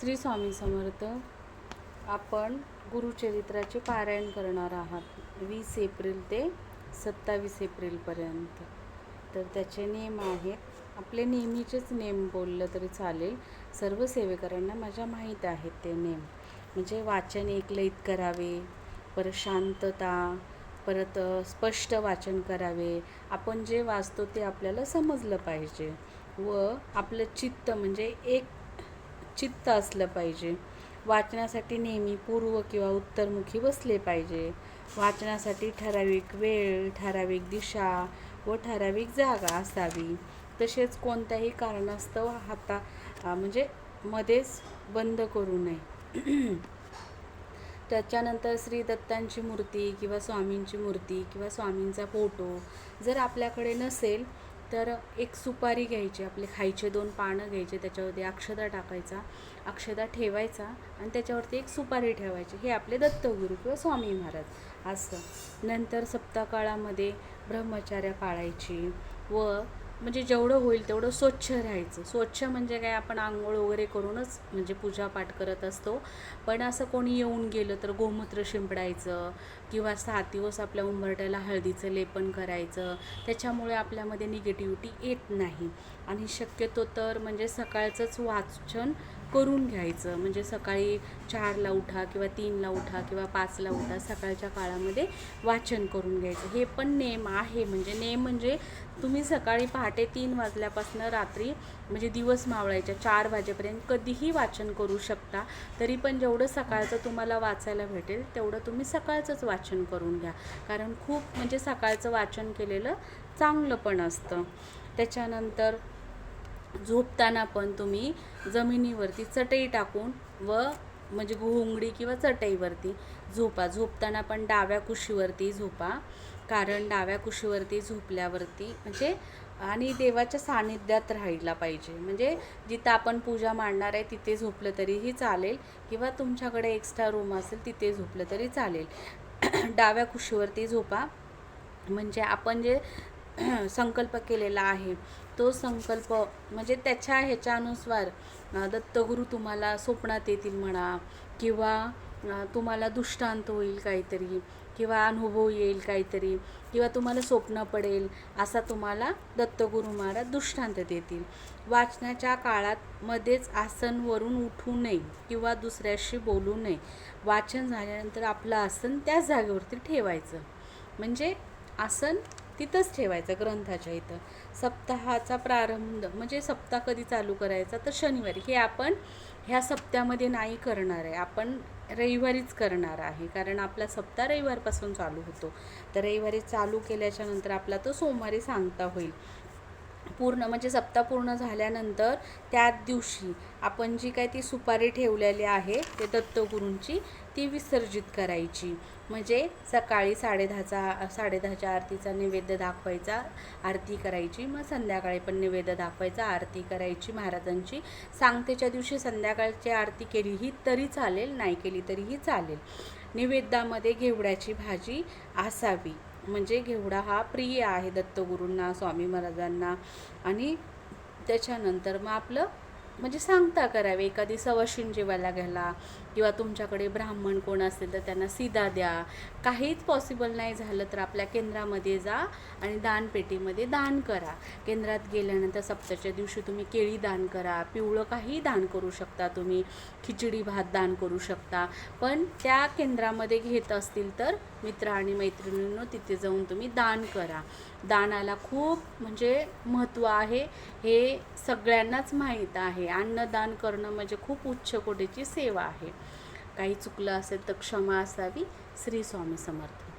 श्री स्वामी समर्थ आपण गुरुचरित्राचे पारायण करणार आहात वीस एप्रिल ते सत्तावीस एप्रिलपर्यंत तर त्याचे नियम आहेत. आपले नेहमीचेच नेम बोललं तरी चालेल. सर्व सेवेकरांना माझ्या माहीत आहेत ते नेम म्हणजे वाचन एकलयित करावे परत शांतता परत स्पष्ट वाचन करावे. आपण जे वाचतो ते आपल्याला समजलं पाहिजे. व आपलं चित्त म्हणजे एक चित्त असलं पाहिजे. वाचनासाठी नेहमी पूर्व किंवा उत्तरमुखी बसले पाहिजे. वाचनासाठी ठराविक वेळ ठराविक दिशा व ठराविक जागा असावी. तसेच कोणत्याही कारणास्तव हाता म्हणजे मध्येच बंद करू नये. त्याच्यानंतर श्री दत्तांची मूर्ती किंवा स्वामींची मूर्ती किंवा स्वामींचा फोटो जर आपल्याकडे नसेल तर एक सुपारी घ्यायची आपले खायचे दोन पानं घ्यायचे त्याच्यावरती अक्षदा टाकायचा अक्षदा ठेवायचा आणि त्याच्यावरती एक सुपारी ठेवायची. हे आपले दत्तगुरू किंवा स्वामी महाराज. असं. नंतर सप्ताकाळामध्ये ब्रह्मचार्य पाळायची व म्हणजे जेवढं होईल तेवढं स्वच्छ राहायचं. स्वच्छ म्हणजे काय? आपण आंघोळ वगैरे करूनच म्हणजे पूजापाठ करत असतो. पण असं कोणी येऊन गेलं तर गोमूत्र शिंपडायचं किंवा सात दिवस आपल्या उंबरट्याला हळदीचं लेपन करायचं. त्याच्यामुळे आपल्यामध्ये निगेटिव्हिटी येत नाही. आणि शक्यतो तर म्हणजे सकाळचंच वाचन करून घ्यायचं. म्हणजे सकाळी चारला उठा किंवा तीनला उठा किंवा पाचला उठा सकाळच्या काळामध्ये वाचन करून घ्यायचं. हे पण नेम आहे. म्हणजे नेम म्हणजे तुम्ही सकाळी पहाटे तीन वाजल्यापासून रात्री म्हणजे दिवस मावळायच्या चार वाजेपर्यंत कधीही वाचन करू शकता. तरी पण जेवढं सकाळचं तुम्हाला वाचायला भेटेल तेवढं तुम्ही सकाळचंच वाचन करून घ्या. कारण खूप म्हणजे सकाळचं वाचन केलेलं चांगलं पण असतं. त्याच्यानंतर झोपताना पण तुम्ही जमिनीवरती चटई टाकून व म्हणजे घोंगडी किंवा चटईवरती झोपा. झोपताना पण डाव्या कुशीवरती झोपा. कारण डाव्या कुशीवरती झोपल्यावरती म्हणजे आणि देवाच्या सानिध्यात राहायला पाहिजे. म्हणजे जिथं आपण पूजा मांडणार आहे तिथे झोपलं तरीही चालेल किंवा तुमच्याकडे एक्स्ट्रा रूम असेल तिथे झोपलं तरी चालेल. डाव्या कुशीवरती झोपा. म्हणजे आपण जे संकल्प केलेला आहे. तो संकल्प म्हणजे त्याच्या ह्याच्यानुसार दत्तगुरू तुम्हाला स्वप्नात येतील म्हणा किंवा तुम्हाला दृष्टांत होईल काहीतरी किंवा अनुभव येईल काहीतरी किंवा तुम्हाला स्वप्न पडेल असा तुम्हाला दत्तगुरू महाराज दृष्टांत देतील. वाचनाच्या काळात मध्येच आसनवरून उठू नये किंवा दुसऱ्याशी बोलू नये. वाचन झाल्यानंतर आपलं आसन त्याच जागेवरती ठेवायचं. म्हणजे आसन तिथंच ठेवायचं ग्रंथाच्या इथं. सप्ताहाचा प्रारंभ म्हणजे सप्ताह कधी चालू करायचा तर शनिवारी. हे आपण ह्या सप्त्यामध्ये नाही करणार आहे. आपण रविवारीच करणार आहे. कारण आपला सप्ताह रविवारपासून चालू होतो. तर रविवारी चालू केल्याच्यानंतर आपला तो सोमवारी सांगता होईल. पूर्ण म्हणजे सप्ताह पूर्ण झाल्यानंतर त्या दिवशी आपण जी काय ती सुपारी ठेवलेली आहे ते दत्तगुरूंची ती विसर्जित करायची. म्हणजे सकाळी साडेदहाचा साडेदहाच्या आरतीचा नैवेद्य दाखवायचा आरती करायची. मग संध्याकाळी पण नैवेद्य दाखवायचा आरती करायची महाराजांची. सांगतेच्या दिवशी संध्याकाळची आरती केलीही तरी चालेल नाही केली तरीही चालेल. निवेद्यामध्ये घेवड्याची भाजी असावी. म्हणजे घेवडा हा प्रिय आहे दत्तगुरूंना स्वामी महाराजांना. आणि त्याच्यानंतर मग आपलं म्हणजे सांगता करावे एखादी सवाशीण जेवायला घ्यायला किंवा तुमच्याकडे ब्राह्मण कोण असेल तर त्यांना सीधा द्या. काहीच पॉसिबल नाही झालं तर आपल्या केंद्रामध्ये जा आणि दानपेटीमध्ये दान करा. केंद्रात गेल्यानंतर सप्ताच्या दिवशी तुम्ही केळी दान करा. पिवळं काही दान करू शकता तुम्ही. खिचडी भात दान करू शकता. पण त्या केंद्रामध्ये घेत असतील तर मित्र आणि मैत्रिणींनो तिथे जाऊन तुम्ही दान करा. दानाला खूप म्हणजे महत्त्व आहे. हे सगळ्यांनाच माहीत आहे. अन्नदान करणं म्हणजे खूप उच्च कोटीची सेवा आहे. काही चुकलं असेल तर क्षमा असावी. श्री स्वामी समर्थ.